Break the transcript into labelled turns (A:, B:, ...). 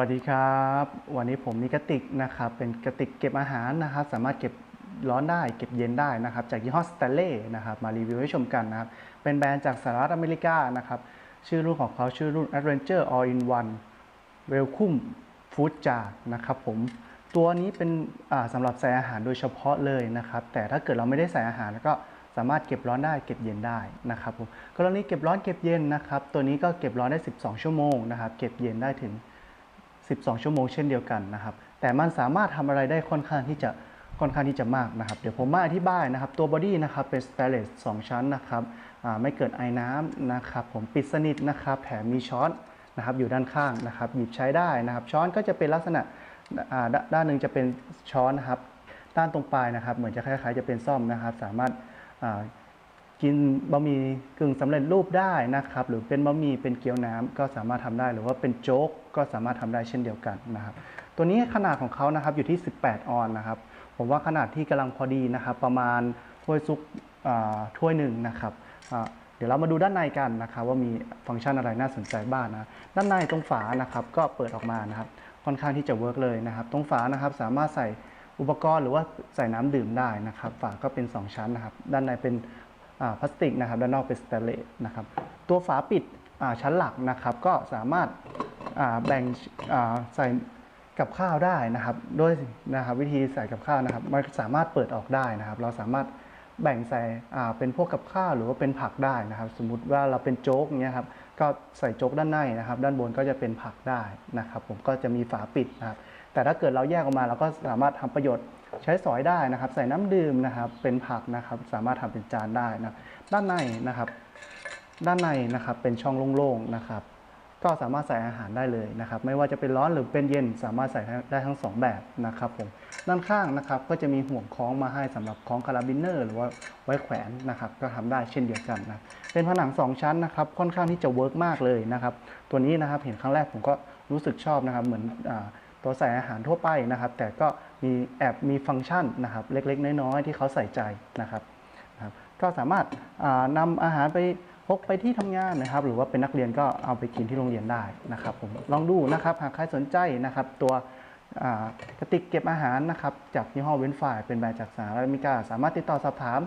A: วัสดีครับ วันนี้ผมมีกระติกนะครับ เป็นกระติกเก็บอาหารนะครับ สามารถเก็บร้อนได้ เก็บเย็นได้นะครับ จากยี่ห้อสเตเล่นะครับ มารีวิวให้ชมกันนะครับ เป็นแบรนด์จากสหรัฐอเมริกานะครับ ชื่อรุ่นของเขาชื่อรุ่น Adventure All in One Welcome Food Jar นะครับผม ตัวนี้เป็นอ่าสำหรับใส่อาหารโดยเฉพาะเลยนะครับ แต่ถ้าเกิดเราไม่ได้ใส่อาหารก็สามารถเก็บร้อนได้เก็บเย็นได้นะครับผมกรณีเก็บร้อนเก็บเย็นนะครับ ตัวนี้ก็เก็บร้อนได้ 12 ชั่วโมงนะครับ เก็บเย็นได้ถึง 12 ชั่วโมงเช่นเดียวกันนะครับ แต่มันสามารถทำอะไรได้ค่อนข้างที่จะค่อนข้างที่จะมากนะครับ เดี๋ยวผมมาอธิบายนะครับ ตัวบอดี้นะครับเป็นสเตนเลส2ชั้นนะครับไม่เกิดไอน้ำนะครับ ผมปิดสนิทนะครับ แถมมีช้อนนะครับอยู่ด้านข้างนะครับ หยิบใช้ได้นะครับ ช้อนก็จะเป็นลักษณะด้านหนึ่งจะเป็นช้อนนะครับ ด้านตรงปลายนะครับ เหมือนจะคล้ายๆ จะเป็นซ่อมนะครับ สามารถ กินบะหมี่กึ่งสำเร็จรูปได้นะครับ หรือเป็นบะหมี่เป็นเกี๊ยวน้ำก็สามารถทำได้ หรือว่าเป็นโจ๊กก็สามารถทำได้เช่นเดียวกันนะครับ ตัวนี้ขนาดของเขานะครับอยู่ที่ 18 ออนนะครับ ผมว่าขนาดที่กำลังพอดีนะครับ ประมาณถ้วยซุปถ้วยหนึ่งนะครับเดี๋ยวเรามาดูด้านในกันนะครับ ว่ามีฟังก์ชันอะไรน่าสนใจบ้างนะด้านในตรงฝานะครับ ก็เปิดออกมานะครับ ค่อนข้างที่จะเวิร์กเลยนะครับ ตรงฝานะครับสามารถใส่อุปกรณ์หรือว่าใส่น้ำดื่มได้นะครับ ฝาก็เป็น 2 ชั้นนะครับ ด้านในเป็น พลาสติกนะครับด้านนอกเป็นสแตเลสนะครับตัวฝาปิดอ่าชั้นหลักนะครับก็สามารถอ่าแบ่งอ่าใส่กับข้าวได้นะครับโดยนะครับวิธีใส่กับข้าวนะครับมันสามารถเปิดออกได้นะครับ เราสามารถแบ่งใส่อ่าเป็นพวกกับข้าวหรือว่าเป็นผักได้นะครับ สมมุติว่าเราเป็นโจ๊กเนี้ยครับก็ใส่โจ๊กด้านในนะครับ ด้านบนก็จะเป็นผักได้นะครับ ผมก็จะมีฝาปิดนะครับ แต่ถ้าเกิดเราแยกออกมาเราก็สามารถทำประโยชน์ใช้สอยได้นะครับ ใส่น้ำดื่มนะครับเป็นผักนะครับ สามารถทำเป็นจานได้นะด้านในนะครับ ด้านในนะครับเป็นช่องโล่งๆนะครับ ก็สามารถใส่อาหารได้เลยนะครับ ไม่ว่าจะเป็นร้อนหรือเป็นเย็น สามารถใส่ได้ทั้งสองแบบนะครับผมด้านข้างนะครับก็จะมีห่วงคล้องมาให้สำหรับคล้องคาราบินเนอร์หรือว่าไว้แขวนนะครับ ก็ทำได้เช่นเดียวกันนะเป็นผนังสองชั้นนะครับค่อนข้างที่จะเวิร์กมากเลยนะครับ ตัวนี้นะครับเห็นครั้งแรกผมก็รู้สึกชอบนะครับเหมือนอา ตัวใส่อาหารทั่วไปนะครับ แต่ก็มีแอบมีฟังก์ชันนะครับ เล็กๆ น้อยๆ ที่เขาใส่ใจนะครับนะครับ ก็สามารถอ่านำอาหารไปพกไปที่ทำงานนะครับ หรือว่าเป็นนักเรียนก็เอาไปกินที่โรงเรียนได้นะครับผมลองดูนะครับหากใครสนใจนะครับ ตัวกระติกเก็บอาหารนะครับ จากยี่ห้อเวนฟายเป็นแบรนด์จากสหรัฐอเมริกา สามารถติดต่อสอบถาม